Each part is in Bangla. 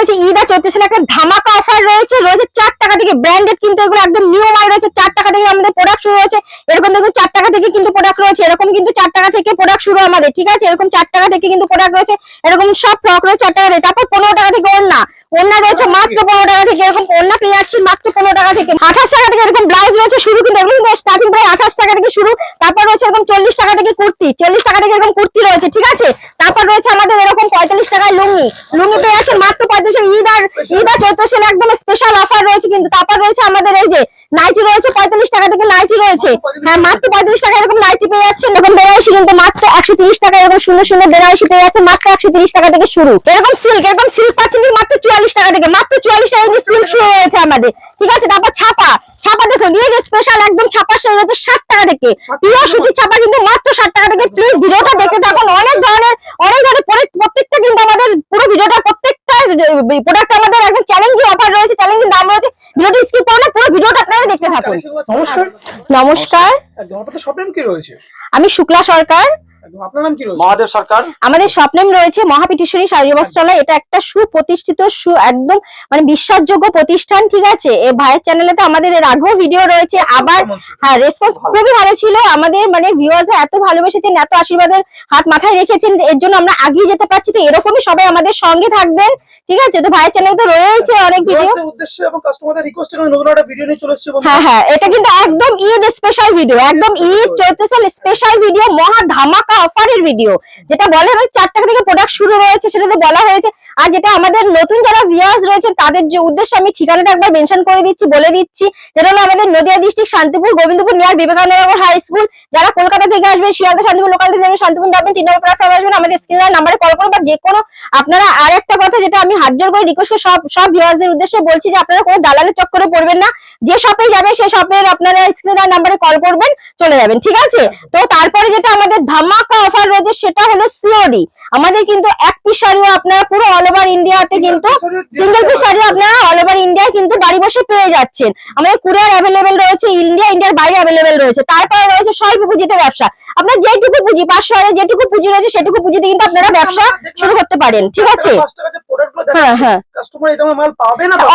রয়েছে ঈদ আর একটা ধামাকা অফার রয়েছে রয়েছে চার টাকা থেকে। ব্র্যান্ডেড কিন্তু এগুলো একদম নিউ মাল রয়েছে, চার টাকা থেকে আমাদের প্রোডাক্ট শুরু হয়েছে। এরকম দেখুন, চার টাকা থেকে কিন্তু প্রোডাক্ট রয়েছে, এরকম কিন্তু চার টাকা থেকে প্রোডাক্ট শুরু আমাদের, ঠিক আছে? এরকম চার টাকা থেকে কিন্তু প্রোডাক্ট রয়েছে, এরকম সব ফ্রক রয়েছে, চার টাকা থেকে। তারপর পনেরো টাকা থেকে ওড়না। ওড়না রয়েছে মাত্র পনেরো টাকা থেকে, এরকম ওড়না পেয়ে যাচ্ছি মাত্র পনেরো টাকা থেকে। আঠাশ টাকা থেকে এরকম ব্লাউজ রয়েছে শুরু কিন্তু এগুলো কিন্তু স্টার্টিং প্রায় আঠাশ টাকা থেকে শুরু। তারপর রয়েছে এরকম চল্লিশ টাকা থেকে কুর্তি। চল্লিশ টাকা থেকে এরকম কুর্তি রয়েছে, ঠিক আছে? তারপর রয়েছে আমাদের এরকম পঁয়তাল্লিশ টাকায় লুঙ্গি। লুঙ্গি পেয়ে যাচ্ছে মাত্র পঁয়তাল্লিশ। ঈদ আর ঈদ আর চৈত্র একদম স্পেশাল অফার রয়েছে কিন্তু তারপর রয়েছে আমাদের এই যে নাইটি রয়েছে, পঁয়তাল্লিশ টাকা থেকে নাইটি রয়েছে। হ্যাঁ মাত্র পঁয়তাল্লিশ টাকা এরকম নাইটি পেয়ে যাচ্ছেন এরকম বেনারসি কিন্তু মাত্র একশো তিরিশ টাকা এরকম সুন্দর সুন্দর বেনারসি পেয়ে যাচ্ছে, মাত্র একশো তিরিশ টাকা থেকে শুরু। এরকম সিল্ক এরকম সিল্ক পাচ্ছেন মাত্র চুয়াল্লিশ টাকা থেকে। মাত্র চুয়াল্লিশ টাকা সিল্ক শুরু হয়েছে আমাদের। ঠিক আছে, তারপর ছাপা। ছাপা দেখুন যে স্পেশাল একদম ছাপা শুরু হয়েছে ষাট টাকা থেকে। পিওর সুতির ছাপা কিন্তু মাত্র ষাট টাকা থেকে। প্লিজ ভিডিওটা দেখে থাকুন। অনেক ধরনের অনেক ধরনের প্রত্যেকটা কিন্তু আমাদের পুরো ভিডিওটা প্রোডাক্ট আমাদের একদম চ্যালেঞ্জিং অফার রয়েছে চ্যালেঞ্জিং দাম রয়েছে। ভিডিওটি স্কিপ করুন না পুরো ভিডিওটা আপনারা দেখতে থাকুন। নমস্কার নমস্কার। একদম আপনাদের শপ নেম কি রয়েছে? আমি শুক্লা সরকার। একদম। আপনার নাম কি রয়েছে? মহাদেব সরকার। আমাদের স্বপ্নেম রয়েছে মহাপীঠেশ্বরী শাড়ি বস্ত্রালয়। এটা একটা সুপ্রতিষ্ঠিত সু একদম মানে বিশ্বাসযোগ্য প্রতিষ্ঠান ঠিক আছে? এ ভাইয়ের চ্যানেলে তো আমাদের এর আগেও ভিডিও রয়েছে। আবার হ্যাঁ রেসপন্স খুবই ভালো ছিল। আমাদের মানে ভিউয়ার্স এত ভালোবেসেছেন এত আশীর্বাদের হাত মাথায় রেখেছেন এর জন্য আমরা আগিয়ে যেতে পারছি। তো এরকমই সবাই আমাদের সঙ্গে থাকবেন ঠিক আছে? তো ভাইয়ের চ্যানেলে তো রয়েছে অনেক ভিডিও উদ্দেশ্যে এবং কাস্টমারদের রিকোয়েস্টে নতুন একটা ভিডিও নিয়ে চলে এসেছি হ্যাঁ হ্যাঁ এটা কিন্তু একদম ঈদ স্পেশাল ভিডিও একদম ঈদ চৈত্র স্পেশাল ভিডিও মহা ধামাকা অফারের ভিডিও যেটা বলে হয় চার টাকা থেকে প্রোডাক্ট শুরু হয়েছে, সেটা তো বলা হয়েছে। আর যেটা আমাদের নতুন যারা ভিউয়ার্স রয়েছে তাদের যে উদ্দেশ্যে আমি ঠিকানাটা একবার মেনশন করে দিচ্ছি, বলে দিচ্ছি। যেটা হলো আমাদের Nadia district Shantipur, Gobindapur, near, Vivekananda high school যারা কলকাতা থেকে আসবেন, শিয়ালদা, শান্তিপুর লোকাল থেকে শান্তিপুর যাবেন তিন নম্বর প্ল্যাটফর্মে আসবেন, আমাদের স্ক্রিনের নাম্বারে কল করুন বা যে কোনো আপনারা আর একটা কথা যেটা আমি হাত জোর করে রিকোয়েস্ট করে সব সব ভিউয়ার্সদের উদ্দেশ্যে বলছি যে আপনারা কোনো দালালের চক্করে পড়বেন না। যে শপে যাবে সেই শপের আপনারা স্ক্রিনের নাম্বারে কল করবেন, চলে যাবেন, ঠিক আছে? তো তারপরে যেটা আমাদের ধামাকা অফার রয়েছে, সেটা হলো সিওডি আমাদের কিন্তু এক পিস শাড়িও আপনারা পুরো অল ওভার ইন্ডিয়াতে কিন্তু সিঙ্গেল পিস শাড়ি আপনারা অল ওভার ইন্ডিয়ায় কিন্তু বাড়ি বসে পেয়ে যাচ্ছেন। আমাদের কুরিয়ার অ্যাভেলেবেল রয়েছে ইন্ডিয়া ইন্ডিয়ার বাইরে অ্যাভেলেবেল রয়েছে। তারপরে রয়েছে স্বল্প পুঁজিতে ব্যবসা। আপনার যেটুকু পুঁজি পাঁচশো হাজার যেটুকু পুঁজি রয়েছে সেটুকু পুঁজিতে কিন্তু আপনারা ব্যবসা শুরু করতে পারেন ঠিক আছে? হ্যাঁ, হ্যাঁ।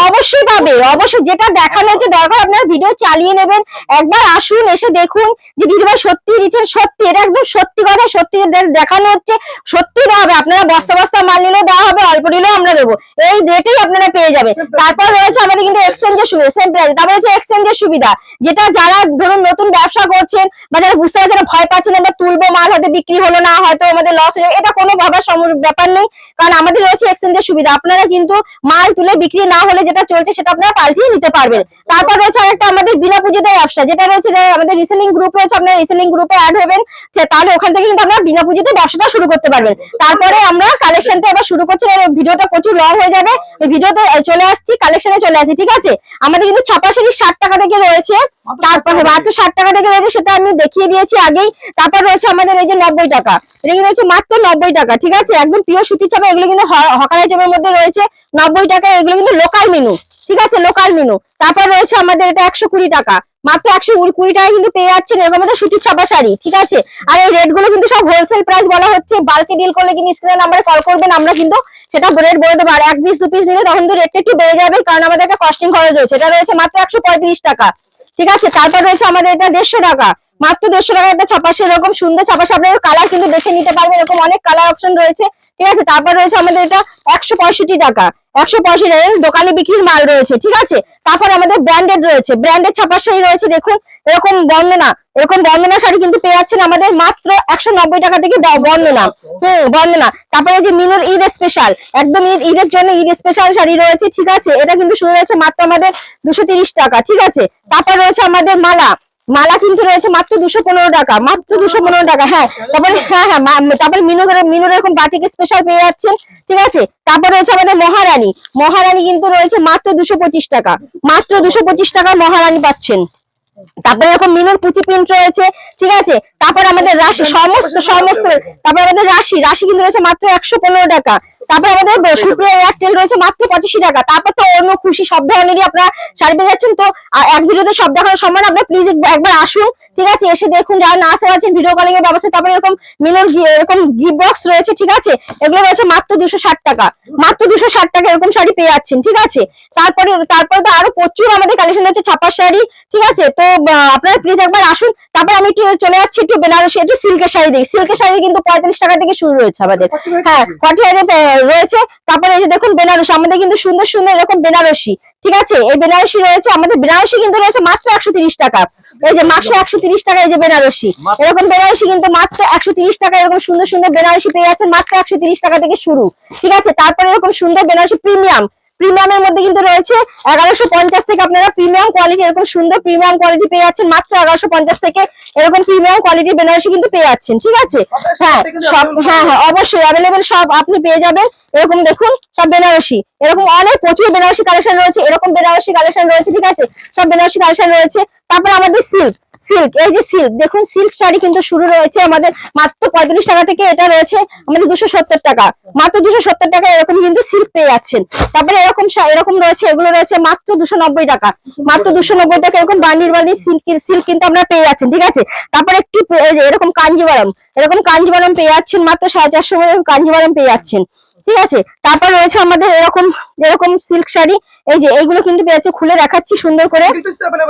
অবশ্যই পাবে অবশ্যই। যেটা দেখানো হচ্ছে দরকার আপনারা ভিডিও চালিয়ে নেবেন। একবার আসুন এসে দেখুন যে দিদিভাই সত্যি দিচ্ছেন সত্যি এটা একদম সত্যি কথা সত্যি দেখানো হচ্ছে। সত্যি দেওয়া হবে আপনারা বস্তা বস্তা মাল নিলেও দেওয়া হবে অল্প নিলেও আমরা দেবো। এই রেটেই আপনারা পেয়ে যাবে তারপর রয়েছে আমাদের কিন্তু এক্সচেঞ্জের সুবিধা সেম প্রাইস তারপর হচ্ছে এক্সচেঞ্জের সুবিধা যেটা যারা ধরুন নতুন ব্যবসা করছেন বা যারা বুঝতে পারছেন ভয় পাচ্ছেন আমরা তুলবো, মাল হয়তো বিক্রি হলো না, হয়তো আমাদের লস হয়ে এটা কোনো ভাবার ব্যাপার নেই। কারণ আমাদের রয়েছে এক্সচেঞ্জের সুবিধা। আপনারা কিন্তু মাল তুলে বিক্রি না হলে যেটা চলছে সেটা আপনারা পাল্টিয়ে নিতে পারবেন। তারপর রয়েছে আরেকটা আমাদের বিনা পুঁজিতে ব্যবসা, যেটা রয়েছে আমাদের রিসেলিং গ্রুপ রয়েছে, আপনারা রিসেলিং গ্রুপে অ্যাড হবেন তাহলে ওখান থেকে কিন্তু আপনারা বিনা পুজোতে ব্যবসাটা শুরু করতে পারবেন। তারপরে আমরা কালেকশনটা এবার শুরু করছি ভিডিওটা প্রচুর লং হয়ে যাবে। ভিডিওতে চলে আসছি কালেকশনে চলে আসছি, ঠিক আছে? আমাদের কিন্তু ছাপা শাড়ি ষাট টাকা থেকে রয়েছে। তারপরে মাত্র ষাট টাকা থেকে রয়েছে সেটা আমি দেখিয়ে দিয়েছি আগেই। তারপর রয়েছে আমাদের এই যে নব্বই টাকা। এটা রয়েছে মাত্র নব্বই টাকা, ঠিক আছে? একদম পিওর সুতির ছাপা এগুলো কিন্তু হকার আইটেমের মধ্যে রয়েছে। নব্বই টাকা এগুলো কিন্তু লোকাল মেনু ঠিক আছে? লোকাল মেনু তারপর রয়েছে আমাদের এটা একশো কুড়ি টাকা। মাত্র একশো কুড়ি টাকা কিন্তু পেয়ে যাচ্ছেন এরকম একটা সুতির ছাপা শাড়ি, ঠিক আছে? আর এই রেটগুলো কিন্তু সব হোলসেল প্রাইস বলা হচ্ছে। বাল্কে ডিল করলে কিন্তু স্ক্রিনের নাম্বারে কল করবেন, আমরা কিন্তু সেটা রেট বলে দেবো। আর এক পিস দু পিস নিলে তখন তো রেটটা একটু বেড়ে যাবে, কারণ আমাদের একটা কস্টিং খরচ রয়েছে। এটা রয়েছে মাত্র একশো পঁয়ত্রিশ টাকা, ঠিক আছে? তারপর রয়েছে আমাদের এটা দেড়শো টাকা। মাত্র দেড়শো টাকা একটা ছাপাশে এরকম সুন্দর ছাপাশে আপনার কালার কিন্তু বেছে নিতে পারবেন, এরকম অনেক কালার অপশন রয়েছে, ঠিক আছে? তারপর রয়েছে আমাদের এটা একশো পঁয়ষট্টি টাকা। একশো পঁয়ষট্টি টাকা দোকানে বিক্রির মাল রয়েছে, ঠিক আছে? তারপর আমাদের ব্র্যান্ডেড রয়েছে ব্র্যান্ডেড ছাপার শাড়ি রয়েছে, দেখুন, এরকম বন্দনা এরকম বন্দনা শাড়ি কিন্তু পেয়ে যাচ্ছেন আমাদের মাত্র একশো নব্বই টাকা থেকে ব- বন্দনা। হুম, বন্দনা। তারপরে যে মিনুর ঈদ স্পেশাল একদম ঈদ, ঈদের জন্য ঈদ স্পেশাল শাড়ি রয়েছে, ঠিক আছে? এটা কিন্তু শুরু হয়েছে মাত্র আমাদের দুশো টাকা, ঠিক আছে? তারপর রয়েছে আমাদের মালা। মালা কিন্তু রয়েছে মাত্র দুশো পনেরো টাকা, মাত্র দুশো পনেরো টাকা হ্যাঁ। তারপরে হ্যাঁ হ্যাঁ তারপরে মিনুর মিনুর এরকম বাটিক স্পেশাল পেয়ে যাচ্ছেন, ঠিক আছে? তারপর রয়েছে আমাদের মহারানী। মহারানী কিন্তু রয়েছে মাত্র দুশো পঁচিশ টাকা, মাত্র দুশো পঁচিশ টাকা মহারানী পাচ্ছেন। তারপরে এরকম মিনুর পুঁচি প্রিন্ট রয়েছে, ঠিক আছে? তারপর আমাদের রাশি, সমস্ত সমস্ত, তারপর আমাদের রাশি রাশি কিন্তু রয়েছে মাত্র একশো পনেরো টাকা। তারপর আমাদের সুপ্রিয়া এয়ারটেল রয়েছে মাত্র পঁচাশি টাকা। তারপর তো অন্য খুশি সব ধরনেরই আপনারা শাড়ি পেয়ে যাচ্ছেন। তো এক ভিডিওতে সব দেখানো সম্ভব না আপনারা প্লিজ একবার আসুন। ঠিক আছে? এসে দেখুন যারা না আসতে পারছেন ভিডিও কলিং এর ব্যবস্থা তারপরে এরকম মিলন এরকম গিফট বক্স রয়েছে ঠিক আছে? এগুলো রয়েছে মাত্র দুশো ষাট টাকা। মাত্র দুশো ষাট টাকা এরকম শাড়ি পেয়ে যাচ্ছেন ঠিক আছে? তারপরে তারপরে তো আরও প্রচুর আমাদের কালেকশন রয়েছে ছাপার শাড়ি ঠিক আছে? তো আপনারা প্লিজ একবার আসুন। তারপর আমি একটু চলে যাচ্ছি একটু বেনারসি একটু সিল্কের শাড়ি দেখি। সিল্কের শাড়ি কিন্তু পঁয়তাল্লিশ টাকা থেকে শুরু রয়েছে আমাদের। হ্যাঁ ফর্টি রয়েছে। তারপরে এই যে দেখুন বেনারসি আমাদের কিন্তু সুন্দর সুন্দর এরকম বেনারসি। ঠিক আছে? এই বেনারসি রয়েছে আমাদের বেনারসি কিন্তু রয়েছে মাত্র একশো তিরিশ টাকা। এই যে মাসে একশো তিরিশ টাকা এই যে বেনারসি। এরকম বেনারসি কিন্তু মাত্র একশো তিরিশ টাকা এরকম সুন্দর সুন্দর বেনারসি পেয়ে যাচ্ছেন মাত্র একশো তিরিশ টাকা থেকে শুরু। ঠিক আছে? তারপরে এরকম সুন্দর বেনারসি প্রিমিয়াম। প্রিমিয়ামের মধ্যে কিন্তু রয়েছে এগারোশো পঞ্চাশ থেকে আপনারা প্রিমিয়াম কোয়ালিটি এরকম সুন্দর প্রিমিয়াম কোয়ালিটি পেয়ে যাচ্ছেন। মাত্র এগারোশো পঞ্চাশ থেকে এরকম প্রিমিয়াম কোয়ালিটি বেনারসি কিন্তু পেয়ে যাচ্ছেন ঠিক আছে? হ্যাঁ সব হ্যাঁ হ্যাঁ অবশ্যই অ্যাভেলেবেল সব আপনি পেয়ে যাবেন। এরকম দেখুন সব বেনারসি এরকম অনেক প্রচুর বেনারসি কালেকশন রয়েছে। এরকম বেনারসি কালেকশন রয়েছে ঠিক আছে? সব বেনারসি কালেকশন রয়েছে। তারপর আমাদের সিল্ক সিল্ক এই যে সিল্ক দেখুন সিল্ক শাড়ি কিন্তু শুরু রয়েছে আমাদের মাত্র পঁয়তাল্লিশ টাকা থেকে, এটা রয়েছে আমাদের দুশো সত্তর টাকা। মাত্র দুশো সত্তর টাকা এরকম কিন্তু সিল্ক পেয়ে যাচ্ছেন। তারপরে এরকম এরকম রয়েছে, এগুলো রয়েছে মাত্র দুশো নব্বই টাকা। মাত্র দুশো নব্বই টাকা এরকম বান্ডির বান্ডি সিল্ক সিল্ক কিন্তু আপনারা পেয়ে যাচ্ছেন, ঠিক আছে? তারপরে একটু এরকম কাঞ্জিবারম এরকম কাঞ্জিবারম পেয়ে যাচ্ছেন মাত্র সাড়ে চারশো কাঞ্জিবারম পেয়ে যাচ্ছেন। ঠিক আছে? তারপর রয়েছে আমাদের এরকম এরকম সিল্ক শাড়ি। এই যে এইগুলো কিন্তু পেয়েছে খুলে দেখাচ্ছি সুন্দর করে।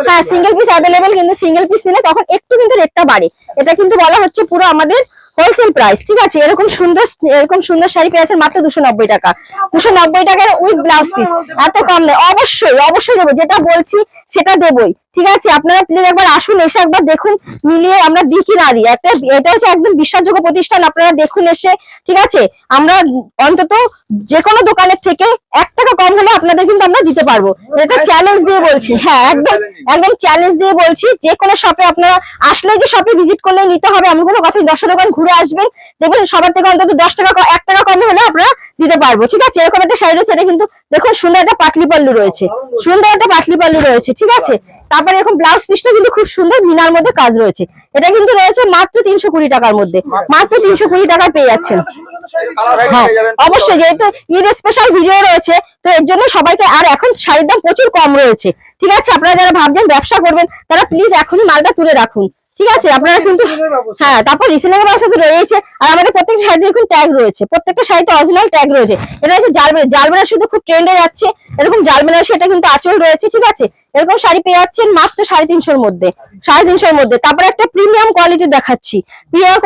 হ্যাঁ সিঙ্গেল পিস অ্যাভেলেবেল কিন্তু সিঙ্গেল পিস নিলে তখন একটু কিন্তু রেটটা বাড়ে। এটা কিন্তু বলা হচ্ছে পুরো আমাদের হোলসেল প্রাইস ঠিক আছে? এরকম সুন্দর এরকম সুন্দর শাড়ি পেয়ে যাচ্ছেন মাত্র দুশো নব্বই টাকা। দুশো নব্বই টাকার উইথ ব্লাউজ পিস এত কম নেই অবশ্যই অবশ্যই দেবো। যেটা বলছি, সেটা দেবই। ঠিক আছে? আপনারা প্লিজ একবার আসুন, এসে একবার দেখুন, মিলিয়ে আমরা দিই কি না দিই একটা এটা হচ্ছে একদম বিশ্বাসযোগ্য প্রতিষ্ঠান, আপনারা দেখুন এসে। ঠিক আছে? আমরা অন্তত যে কোনো দোকানের থেকে এক কম হলে আপনাদের কিন্তু আমরা দিতে পারব। এটা চ্যালেঞ্জ দিয়ে বলছি। হ্যাঁ একদম একদম চ্যালেঞ্জ দিয়ে বলছি। যে কোনো শপে আপনারা আসলে যে শপে ভিজিট করলে নিতে হবে এমন কোনো কথা দশটা দোকান ঘুরে আসবেন। দেখবেন সবার থেকে অন্তত দশ টাকা এক টাকা কমে হলে আপনারা দিতে পারব। ঠিক আছে? এরকম একটা শাড়ি রয়েছে এটা কিন্তু দেখুন সুন্দর একটা পাটলি পাল্লু রয়েছে। সুন্দর একটা পাটলি পাল্লু রয়েছে ঠিক আছে? তারপরে এরকম ব্লাউজ পিসটা কিন্তু খুব সুন্দর মিনার মধ্যে কাজ রয়েছে। এটা কিন্তু রয়েছে মাত্র তিনশো কুড়ি টাকার মধ্যে। মাত্র তিনশো কুড়ি টাকায় পেয়ে যাচ্ছেন। হ্যাঁ অবশ্যই যেহেতু ঈদ স্পেশাল ভিডিও রয়েছে তো এর জন্য সবাইকে আর এখন শাড়ির দাম প্রচুর কম রয়েছে। ঠিক আছে আপনারা যারা ভাবছেন ব্যবসা করবেন তারা প্লিজ এখনই মালটা তুলে রাখুন। ঠিক আছে আপনারা কিন্তু হ্যাঁ তারপর রিসেনেবল ব্যবস্থা তো রয়েছে। আর আমাদের প্রত্যেকটা শাড়িতে দেখুন ট্যাগ রয়েছে। প্রত্যেকটা শাড়িতে অরিজিনাল ট্যাগ রয়েছে। এটা হচ্ছে জাল জালবেনা শুধু খুব ট্রেন্ডে যাচ্ছে। এরকম জালবেনা সেটা কিন্তু আচল রয়েছে ঠিক আছে? এরকম শাড়ি পেয়ে যাচ্ছেন মাত্র সাড়ে তিনশোর মধ্যে, সাড়ে তিনশোর মধ্যে। তারপরে একটা প্রিমিয়াম কোয়ালিটি দেখাচ্ছি। পিওর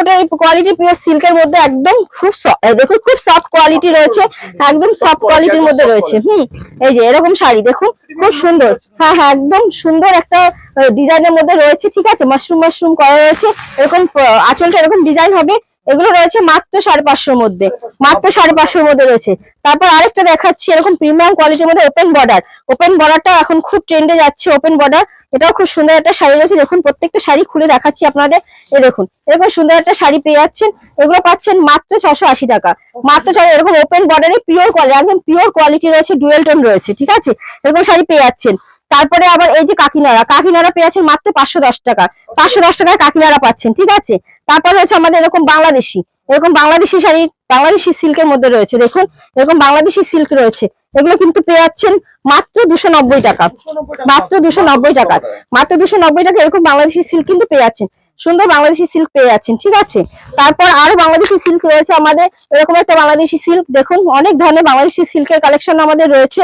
কোয়ালিটি পিওর সিল্কের মধ্যে একদম খুব দেখুন, খুব সফট কোয়ালিটি রয়েছে, একদম সফট কোয়ালিটির মধ্যে রয়েছে। হুম, এই যে এরকম শাড়ি, দেখুন, খুব সুন্দর। হ্যাঁ হ্যাঁ একদম সুন্দর একটা ডিজাইনের মধ্যে রয়েছে, ঠিক আছে? মাশরুম মাশরুম করা রয়েছে। এরকম আঁচলটা এরকম ডিজাইন হবে। এগুলো রয়েছে মাত্র সাড়ে পাঁচশোর মধ্যে। মাত্র সাড়ে পাঁচশোর মধ্যে রয়েছে। তারপর আরেকটা দেখাচ্ছি, এরকম প্রিমিয়াম কোয়ালিটির মধ্যে ওপেন বর্ডার ওপেন বর্ডারটা এখন খুব ট্রেন্ডে যাচ্ছে ওপেন বর্ডার এটাও খুব সুন্দর একটা শাড়ি রয়েছে। দেখুন, প্রত্যেকটা শাড়ি খুলে দেখাচ্ছি আপনাদের। এই দেখুন, এরকম সুন্দর একটা শাড়ি পেয়ে যাচ্ছেন। এগুলো পাচ্ছেন মাত্র ছশো আশি টাকা। মাত্র ছশো এরকম ওপেন বর্ডারে পিওর কোয়ালিটি একদম পিওর কোয়ালিটি রয়েছে ডুয়েল টোন রয়েছে, ঠিক আছে? এরকম শাড়ি পেয়ে যাচ্ছেন। তারপরে আবার এই যে কাকিনাড়া কাকিনারা পেয়ে যাচ্ছেন মাত্র পাঁচশো দশ টাকা। পাঁচশো দশ টাকায় কাকিনারা পাচ্ছেন, ঠিক আছে? তারপর হচ্ছে আমাদের এরকম বাংলাদেশি এরকম বাংলাদেশি শাড়ি, বাংলাদেশি সিল্কের মধ্যে রয়েছে। দেখুন, এরকম বাংলাদেশি সিল্ক রয়েছে। এগুলো কিন্তু পেয়ে যাচ্ছেন মাত্র দুশো নব্বই টাকা। মাত্র দুশো নব্বই টাকা। মাত্র দুশো নব্বই টাকা এরকম বাংলাদেশি সিল্ক কিন্তু পেয়ে যাচ্ছেন। সুন্দর বাংলাদেশি সিল্ক পেয়ে যাচ্ছেন, ঠিক আছে? তারপর আরও বাংলাদেশি সিল্ক রয়েছে আমাদের, এরকম একটা বাংলাদেশি সিল্ক। দেখুন, অনেক ধরনের বাংলাদেশি সিল্কের কালেকশন আমাদের রয়েছে।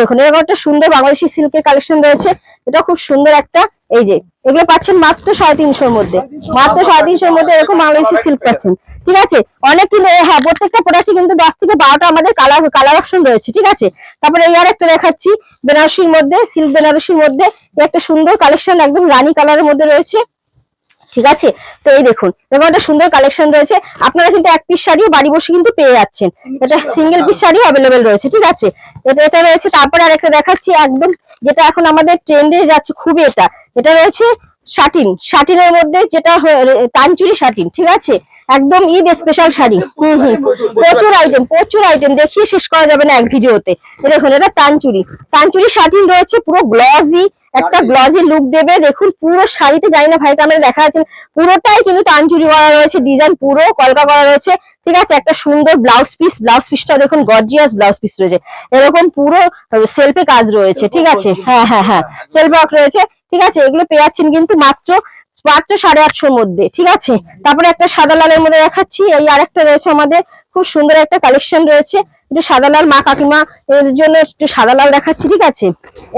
দেখুন, এরকম একটা সুন্দর বাংলাদেশি সিল্কের কালেকশন রয়েছে। এটা খুব সুন্দর একটা এই যে, এগুলো পাচ্ছেন মাত্র সাড়ে তিনশোর মধ্যে। মাত্র সাড়ে তিনশোর মধ্যে এরকম বাংলাদেশি সিল্ক পাচ্ছেন। ঠিক আছে? অনেক কিন্তু হ্যাঁ প্রত্যেকটা প্রোডাক্টে কিন্তু দশ থেকে বারোটা আমাদের কালার কালার অপশন রয়েছে, ঠিক আছে? তারপরে এই আর একটা দেখাচ্ছি, বেনারসির মধ্যে সিল্ক বেনারসির মধ্যে। একটা সুন্দর কালেকশন একদম রানী কালারের মধ্যে রয়েছে। ঠিক আছে? তো এই দেখুন, এরকম একটা সুন্দর কালেকশন রয়েছে। আপনারা কিন্তু এক পিস শাড়িও বাড়ি বসে কিন্তু পেয়ে যাচ্ছেন। এটা সিঙ্গেল পিস শাড়িও অ্যাভেলেবেল রয়েছে, ঠিক আছে? এটা এটা রয়েছে, তারপরে আরেকটা দেখাচ্ছি, একদম যেটা এখন আমাদের ট্রেন্ডে যাচ্ছে খুবই এটা। এটা রয়েছে শাটিন শাটিনের মধ্যে যেটা তানচুরি শাটিন ঠিক আছে? একদম ঈদ স্পেশাল শাড়ি। হুম হুম। প্রচুর আইটেম প্রচুর আইটেম দেখিয়ে শেষ করা যাবে না এক ভিডিওতে। দেখুন, এটা তানচুরি। তানচুরি শাটিন রয়েছে পুরো গ্লসি একটা গ্লজি লুক দেবে। দেখুন, পুরো শাড়িতে জানি না ভাই ক্যামেরা দেখা যাচ্ছে পুরোটাই কিন্তু তানচুরি করা রয়েছে ডিজাইন পুরো কলকা করা রয়েছে। ঠিক আছে, একটা সুন্দর ব্লাউজ পিস ব্লাউজ পিসটা দেখুন গর্জিয়াস ব্লাউজ পিস রয়েছে। এরকম পুরো সেলফে কাজ রয়েছে, ঠিক আছে? হ্যাঁ হ্যাঁ হ্যাঁ। সেলফ ওয়ার্ক রয়েছে, ঠিক আছে? এগুলো পেয়ে যাচ্ছেন কিন্তু মাত্র মাত্র সাড়ে আটশোর মধ্যে, ঠিক আছে? তারপরে একটা সাদা লালের মধ্যে দেখাচ্ছি, এই আরেকটা রয়েছে আমাদের, খুব সুন্দর একটা কালেকশন রয়েছে, একটু সাদা লাল, মা কাকিমা এর জন্য একটু সাদা লাল দেখাচ্ছি, ঠিক আছে?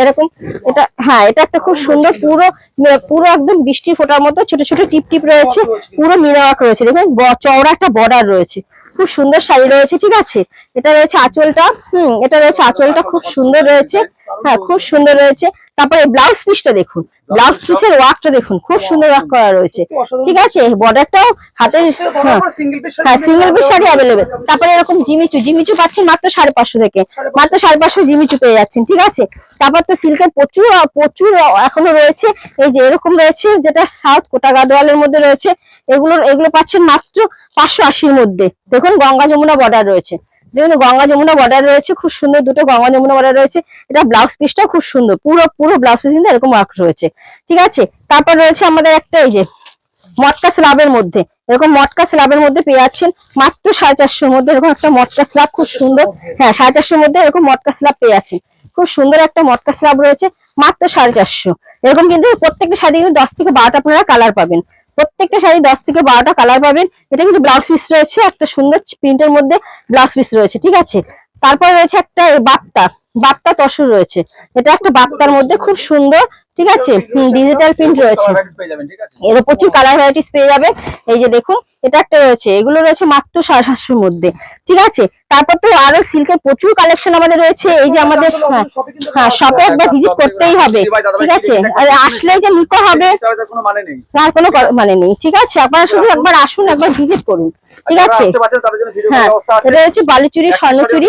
এরকম, এটা হ্যাঁ এটা একটা খুব সুন্দর, পুরো পুরো একদম বৃষ্টির ফোটার মতো, ছোট ছোট টিপ টিপ রয়েছে, পুরো মিনাওয়াক রয়েছে, দেখুন চওড়া একটা বর্ডার রয়েছে, খুব সুন্দর শাড়ি রয়েছে, ঠিক আছে? এটা রয়েছে আঁচলটা, হুম, এটা রয়েছে আঁচলটা খুব সুন্দর রয়েছে হ্যাঁ খুব সুন্দর রয়েছে তারপরে ব্লাউজ পিসটা দেখুন। ব্লাউজ পিসের ওয়ার্কটা দেখুন খুব সুন্দর ওয়ার্ক করা রয়েছে। ঠিক আছে বর্ডারটাও হাতের হ্যাঁ। সিঙ্গেল পিস শাড়ি অ্যাভেলেবেল তারপরে এরকম জিমিচু জিমিচু পাচ্ছেন মাত্র সাড়ে পাঁচশো থেকে। মাত্র সাড়ে পাঁচশো জিমিচু পেয়ে যাচ্ছেন ঠিক আছে? তারপর তো সিল্কের প্রচুর প্রচুর এখনও রয়েছে। এই যে এরকম রয়েছে যেটা সাউথ কোটা গাদোয়ালের মধ্যে রয়েছে এগুলো এগুলো পাচ্ছেন মাত্র পাঁচশো আশির মধ্যে। দেখুন গঙ্গা যমুনা বর্ডার রয়েছে। দেখুন, গঙ্গা যমুনা বর্ডার রয়েছে, খুব সুন্দর দুটো গঙ্গা যমুনা বর্ডার রয়েছে। এটা ব্লাউজ পিসটাও খুব সুন্দর, পুরো পুরো ব্লাউজ পিস কিন্তু এরকম ওয়ার্ক রয়েছে। ঠিক আছে? তারপর রয়েছে আমাদের একটা এই যে মটকা স্লাবের মধ্যে। এরকম মটকা স্লাবের মধ্যে পেয়ে যাচ্ছেন মাত্র সাড়ে চারশোর মধ্যে। এরকম একটা মটকা স্লাব খুব সুন্দর। হ্যাঁ সাড়ে চারশোর মধ্যে এরকম মটকা স্লাব পেয়ে যাচ্ছেন। খুব সুন্দর একটা মটকা স্লাব রয়েছে, মাত্র সাড়ে চারশো। এরকম কিন্তু প্রত্যেকটা শাড়ি কিন্তু দশ থেকে বারোটা আপনারা কালার পাবেন। প্রত্যেকটা শাড়ি দশ থেকে বারোটা কালার পাবেন। এটা কিন্তু ব্লাউজ পিস রয়েছে, একটা সুন্দর প্রিন্টের মধ্যে ব্লাউজ পিস রয়েছে, ঠিক আছে? তারপরে রয়েছে একটা বাপ্তা বাপ্তা তসর রয়েছে। এটা একটা বাপ্তার মধ্যে খুব সুন্দর ঠিক আছে? ডিজিটাল প্রিন্ট রয়েছে। এর প্রচুর কালার ভ্যারাইটিস পেয়ে যাবে। এই যে দেখুন এটা একটা রয়েছে। এগুলো রয়েছে মাত্র সাড়ে সাতশোর মধ্যে ঠিক আছে? তারপর তো আরও সিল্কের প্রচুর কালেকশন আমাদের রয়েছে। এই যে আমাদের হ্যাঁ শপে একবার ভিজিট করতেই হবে ঠিক আছে? আর আসলে যে নিতে হবে তার কোনো মানে নেই। মানে নেই ঠিক আছে? আপনারা শুধু একবার আসুন একবার ভিজিট করুন ঠিক আছে? হ্যাঁ এটা হচ্ছে বালুচুরি স্বর্ণচুরি।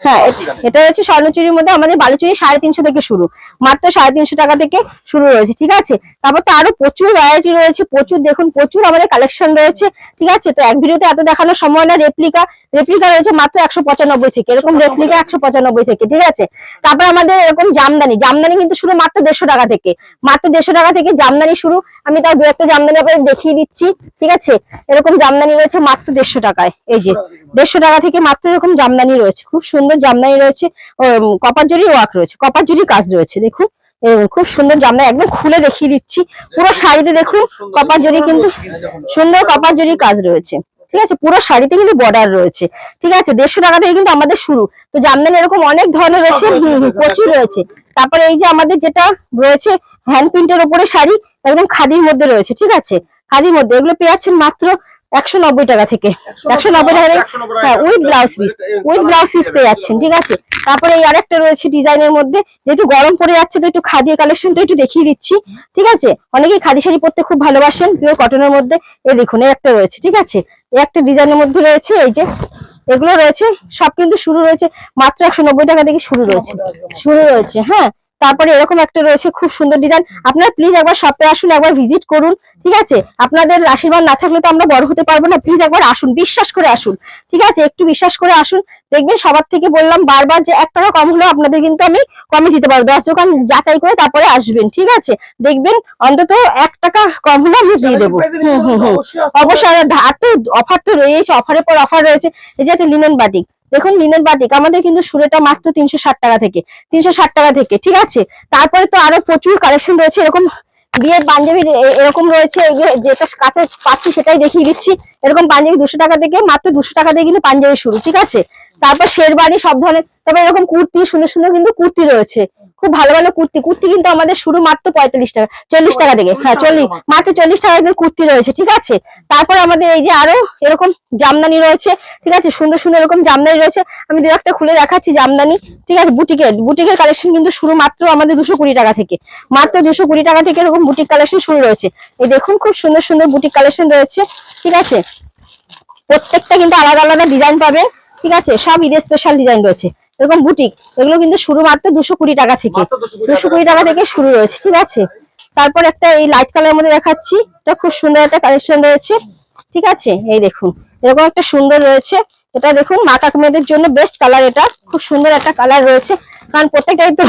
হ্যাঁ এটা হচ্ছে স্বর্ণচুরির মধ্যে আমাদের বালুচুরি সাড়ে তিনশো থেকে শুরু। মাত্র সাড়ে তিনশো টাকা থেকে শুরু রয়েছে ঠিক আছে? তারপর তো আরও প্রচুর ভ্যারাইটি রয়েছে প্রচুর দেখুন প্রচুর আমাদের কালেকশন রয়েছে ঠিক আছে? তো এক ভিডিওতে এত দেখানোর সময় না রেপ্লিকা রেপ্লিকা রয়েছে মাত্র একশো পঁচানব্বই থেকে এরকম রেপ্লিকা একশো পঁচানব্বই থেকে ঠিক আছে? তারপর আমাদের এরকম জামদানি জামদানি কিন্তু শুরু মাত্র দেড়শো টাকা থেকে মাত্র দেড়শো টাকা থেকে জামদানি শুরু আমি তাও দু একটা জামদানি আপনাদের দেখিয়ে দিচ্ছি ঠিক আছে? এরকম জামদানি রয়েছে মাত্র দেড়শো টাকায় এই যে দেড়শো টাকা থেকে মাত্র এরকম জামদানি রয়েছে খুব সুন্দর জামদানি রয়েছে কপার জরি ওয়ার্ক রয়েছে কপার জরি কাজ রয়েছে দেখুন। এরকম খুব সুন্দর জামদানি একদম খুলে দেখিয়ে দিচ্ছি। পুরো শাড়িতে দেখুন কপার জরি কিন্তু সুন্দর কপার জরি কাজ রয়েছে। ঠিক আছে পুরো শাড়িতে কিন্তু বর্ডার রয়েছে। ঠিক আছে দেড়শো টাকা থেকে কিন্তু আমাদের শুরু। তো জামদানি এরকম অনেক ধরনের রয়েছে প্রচুর রয়েছে। তারপরে এই যে আমাদের যেটা রয়েছে হ্যান্ড প্রিন্টের উপরে শাড়ি একদম খাদির মধ্যে রয়েছে। ঠিক আছে খাদির মধ্যে। এগুলো পেয়ে যাচ্ছেন মাত্র একশো নব্বই টাকা থেকে। একশো নব্বই টাকা হ্যাঁ with blouse piece with blouse piece পেয়ে যাচ্ছেন ঠিক আছে? তারপরে এই আরেকটা রয়েছে ডিজাইনের মধ্যে। যেহেতু গরম পড়ে যাচ্ছে তো একটু খাদি কালেকশনটা একটু দেখিয়ে দিচ্ছি ঠিক আছে? অনেকেই খাদি শাড়ি পরতে খুব ভালোবাসেন পিওর কটনের মধ্যে। এই দেখুন এই একটা রয়েছে ঠিক আছে? এই একটা ডিজাইনের মধ্যে রয়েছে এই যে এগুলো রয়েছে সব কিন্তু শুরু রয়েছে মাত্র একশো নব্বই টাকা থেকে শুরু রয়েছে। শুরু রয়েছে হ্যাঁ? তারপরে এরকম একটা রয়েছে খুব সুন্দর ডিজাইন আপনারা প্লিজ একবার শপে আসুন একবার ভিজিট করুন ঠিক আছে? আপনাদের আশীর্বাদ না থাকলে তো আমরা বড় হতে পারব না। প্লিজ একবার আসুন বিশ্বাস করে আসুন ঠিক আছে? একটু বিশ্বাস করে আসুন। দেখবেন সবার থেকে বললাম বারবার যে এক টাকা কম হলেও আপনাদের কিন্তু আমি কমে দিতে পারব। দশ দোকান যাচাই করে তারপরে আসবেন ঠিক আছে? দেখবেন অন্তত এক টাকা কম হলে আমি দিয়ে দেবো। হুম হুম হুম। অবশ্যই আর তো অফার তো রয়েছে অফারের পর অফার রয়েছে। এই যে লিনেন বাটিক দেখুন লিনের বাটিক আমাদের কিন্তু সুরেটা মাত্র তিনশো ষাট টাকা থেকে, তিনশো ষাট টাকা থেকে, ঠিক আছে? তারপরে তো আরও প্রচুর কালেকশন রয়েছে, এরকম বিয়ের পাঞ্জাবি এরকম রয়েছে যেটা কাছে পাচ্ছি সেটাই দেখিয়ে দিচ্ছি। এরকম পাঞ্জাবি দুশো টাকা থেকে, মাত্র দুশো টাকা দিয়ে কিন্তু পাঞ্জাবি শুরু, ঠিক আছে? তারপর শেরবানি সব ধরনের, তারপর এরকম কুর্তি, সুন্দর সুন্দর কিন্তু কুর্তি রয়েছে। খুব ভালো ভালো কুর্তি। কুর্তি কিন্তু আমাদের শুরু মাত্র পঁয়তাল্লিশ টাকা চল্লিশ টাকা থেকে। হ্যাঁ চল্লিশ মাত্র চল্লিশ টাকা কিন্তু কুর্তি রয়েছে ঠিক আছে? তারপর আমাদের এই যে আরও এরকম জামদানি রয়েছে ঠিক আছে? সুন্দর সুন্দর এরকম জামদানি রয়েছে। আমি দু একটা খুলে দেখাচ্ছি জামদানি ঠিক আছে? বুটিকের বুটিকের কালেকশন কিন্তু শুরু মাত্র আমাদের দুশো কুড়ি টাকা থেকে। মাত্র দুশো কুড়ি টাকা থেকে এরকম বুটিক কালেকশন শুরু রয়েছে। এই দেখুন খুব সুন্দর সুন্দর বুটিক কালেকশন রয়েছে ঠিক আছে? প্রত্যেকটা কিন্তু আলাদা আলাদা ডিজাইন পাবে ঠিক আছে? সব ঈদের স্পেশাল ডিজাইন রয়েছে। এরকম বুটিক এগুলো কিন্তু শুরু মাত্র দুশো কুড়ি টাকা থেকে। দুশো কুড়ি টাকা থেকে শুরু রয়েছে ঠিক আছে? তারপর একটা এই লাইট কালার মধ্যে দেখাচ্ছি এটা খুব সুন্দর একটা কালেকশন রয়েছে ঠিক আছে? এই দেখুন এরকম একটা সুন্দর রয়েছে। এটা দেখুন মা মেয়েদের জন্য বেস্ট কালার এটা খুব সুন্দর একটা কালার রয়েছে। কারণ প্রত্যেকটাই তো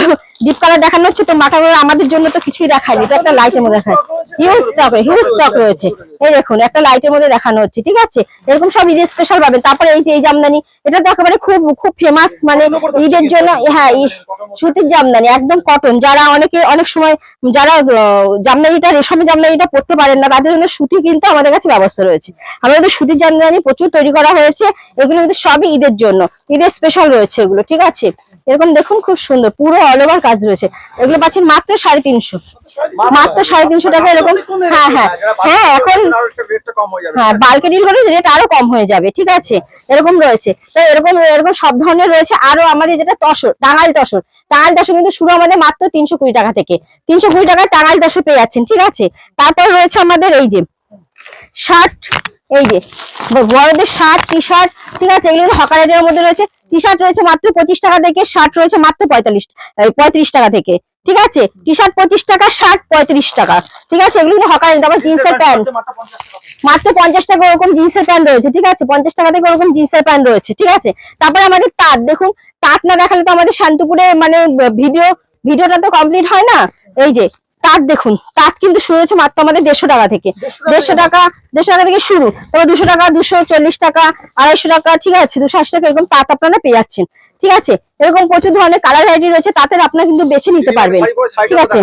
ডিপ কালার দেখানো হচ্ছে, তো মাথা আমাদের জন্য তো কিছুই দেখায়নি। এটা একটা লাইটের মধ্যে দেখায়। হিউজ স্টক হিউজ স্টক রয়েছে। এই দেখুন, একটা লাইটের মধ্যে দেখানো হচ্ছে, ঠিক আছে? এরকম সব ঈদের স্পেশাল পাবেন। তারপরে এই যে এই জামদানি, এটা তো একেবারে খুব খুব ফেমাস মানে ঈদের জন্য হ্যাঁ সুতির জামদানি, একদম কটন যারা অনেকে, অনেক সময় যারা জামদানিটা রেশমের জামদানিটা পড়তে পারেন না, তাদের জন্য সুতি কিন্তু আমাদের কাছে ব্যবস্থা রয়েছে। আমাদের সুতির জামদানি প্রচুর তৈরি করা হয়েছে, এগুলো কিন্তু সবই ঈদের জন্য। ঈদের স্পেশাল রয়েছে এগুলো, ঠিক আছে? এরকম দেখুন খুব সুন্দর, পুরো অল ওভার কাজ রয়েছে। এগুলো পাচ্ছেন মাত্র সাড়ে তিনশো। মাত্র সাড়ে তিনশো টাকা এরকম হ্যাঁ হ্যাঁ। হ্যাঁ এখন হ্যাঁ বাল্কে ডিল করে রেট আরও কম হয়ে যাবে, ঠিক আছে? এরকম রয়েছে। তো এরকম এরকম সব ধরনের রয়েছে। আরও আমাদের যেটা তসর টাঙাল তসর। টাঙাল তসর কিন্তু শুরু আমাদের মাত্র তিনশো কুড়ি টাকা থেকে। তিনশো কুড়ি টাকায় টাঙাল তসর পেয়ে যাচ্ছেন, ঠিক আছে? তারপর রয়েছে আমাদের এই যে শার্ট এই যে বড়দের শার্ট টি শার্ট ঠিক আছে এগুলো হকার রেটের মধ্যে রয়েছে। টি শার্ট রয়েছে মাত্র পঁচিশ টাকা থেকে শার্ট রয়েছে মাত্র পঁয়তাল্লিশ পঁয়ত্রিশ টাকা থেকে ঠিক আছে? টি শার্ট পঁচিশ টাকা শার্ট পঁয়ত্রিশ টাকা ঠিক আছে? এগুলো কিন্তু হকার তারপর জিন্সের প্যান্ট মাত্র পঞ্চাশ টাকা ওরকম জিন্সের প্যান্ট রয়েছে ঠিক আছে? পঞ্চাশ টাকা থেকে ওরকম জিন্সের প্যান্ট রয়েছে ঠিক আছে? তারপরে আমাদের তাঁত দেখুন তাঁত না দেখালে তো আমাদের শান্তিপুরে মানে ভিডিও ভিডিওটা তো কমপ্লিট হয় না? এই যে তাঁত দেখুন তাঁত কিন্তু শুরু হয়েছে মাত্র আমাদের দেড়শো টাকা থেকে। দেড়শো টাকা দেড়শো টাকা থেকে শুরু। তারপর দুশো টাকা দুশো চল্লিশ টাকা আড়াইশো টাকা ঠিক আছে দুশো আশি টাকা এরকম তাঁত আপনারা পেয়ে যাচ্ছেন। ঠিক আছে এরকম প্রচুর ধরনের কালার ভ্যারাইটি রয়েছে তাতে আপনারা কিন্তু বেছে নিতে পারবেন। ঠিক আছে?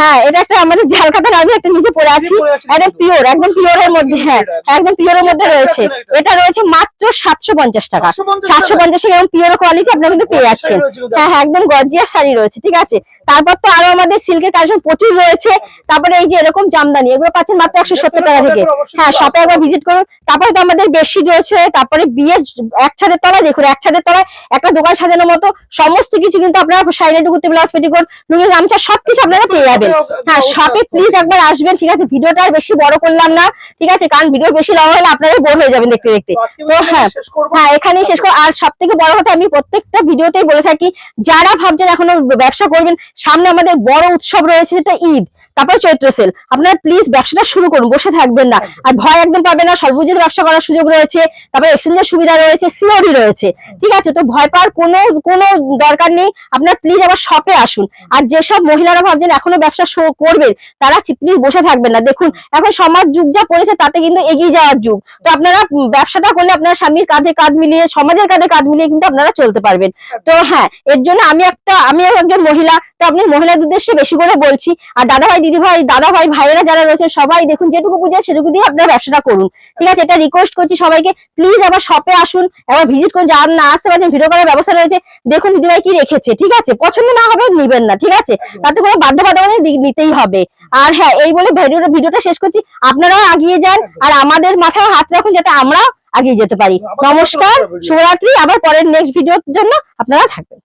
হ্যাঁ এটা একটা আমাদের ঝালকাতার আমি একটা নিজে পরে আছি। একদম পিওর একদম পিওরের মধ্যে হ্যাঁ একদম পিওরের মধ্যে রয়েছে। এটা রয়েছে মাত্র সাতশো পঞ্চাশ টাকা। সাতশো পঞ্চাশ টাকা? এবং পিওর কোয়ালিটি আপনারা কিন্তু পেয়ে যাচ্ছেন। হ্যাঁ হ্যাঁ একদম গর্জিয়াস শাড়ি রয়েছে ঠিক আছে? তারপর তো আরও আমাদের সিল্কের কালেকশন প্রচুর রয়েছে। তারপরে এই যে এরকম জামদানি এগুলো পাচ্ছেন মাত্র একশো সত্তর টাকা থেকে। হ্যাঁ শপে একবার ভিজিট করুন। তারপরে তো আমাদের বেডশিট রয়েছে তারপরে বিয়ের এক ছাদের তলায় দেখুন এক ছাদের তলায় একটা দোকান সাজানোর মতো সমস্ত কিছু কিন্তু আপনারা সাইডে টুকুতে ব্লাউজ পেটিকোট লুঙ্গি গামছা সবকিছু আপনারা পেয়ে যাবেন। হ্যাঁ শপে প্লিজ একবার আসবেন ঠিক আছে? ভিডিওটা আর বেশি বড় করলাম না ঠিক আছে? কারণ ভিডিও বেশি লং হলে আপনারা বোর হয়ে যাবেন দেখতে দেখতে। তো হ্যাঁ হ্যাঁ এখানেই শেষ করো আর সব থেকে বড় কথা আমি প্রত্যেকটা ভিডিওতেই বলে থাকি যারা ভাবছেন এখনও ব্যবসা করবেন সামনে আমাদের বড় উৎসব রয়েছে সেটা ঈদ। তারপরে চৈত্র সেল। আপনারা প্লিজ ব্যবসাটা শুরু করুন বসে থাকবেন না। আর ভয় একদম পাবেন না সর্বজিৎ ব্যবসা করার সুযোগ রয়েছে তারপরে এক্সচেঞ্জের সুবিধা রয়েছে সিওডি রয়েছে। ঠিক আছে তো ভয় পাওয়ার কোনো কোনো দরকার নেই আপনারা প্লিজ আবার শপে আসুন। আর যেসব মহিলারা ভাবছেন এখনও ব্যবসা শো- করবেন তারা প্লিজ বসে থাকবেন না। দেখুন এখন সমাজ যুগ যা পড়েছে তাতে কিন্তু এগিয়ে যাওয়ার যুগ। তো আপনারা ব্যবসাটা করলে আপনারা স্বামীর কাঁধে কাঁধ মিলিয়ে সমাজের কাঁধে কাঁধ মিলিয়ে কিন্তু আপনারা চলতে পারবেন। তো হ্যাঁ এর জন্য আমি একটা আমি একজন মহিলা তো আপনি মহিলাদের উদ্দেশ্যে বেশি করে বলছি। আর দাদা ভাই দিদি ভাই দাদা ভাই ভাইয়েরা যারা রয়েছে, সবাই দেখুন, যেটুকু বুঝে সেটুকু দিয়ে আপনারা ব্যবসাটা করুন। ঠিক আছে, এটা রিকোয়েস্ট করছি সবাইকে। প্লিজ আবার শপে আসুন একবার ভিজিট করুন, যারা না আসতে পারছেন ভিডিও করার ব্যবস্থা রয়েছে, দেখুন দিদি ভাই কি রেখেছে, ঠিক আছে? পছন্দ না হবে, নিবেন না, ঠিক আছে? তাতে কোনো বাধ্যবাধকতা নিতেই হবে। আর হ্যাঁ এই বলে ভিডিওটা ভিডিওটা শেষ করছি। আপনারাও এগিয়ে যান, আর আমাদের মাথায় হাত রাখুন, যাতে আমরাও এগিয়ে যেতে পারি। নমস্কার, শুভরাত্রি, আবার পরের নেক্সট ভিডিওর জন্য আপনারা থাকবেন।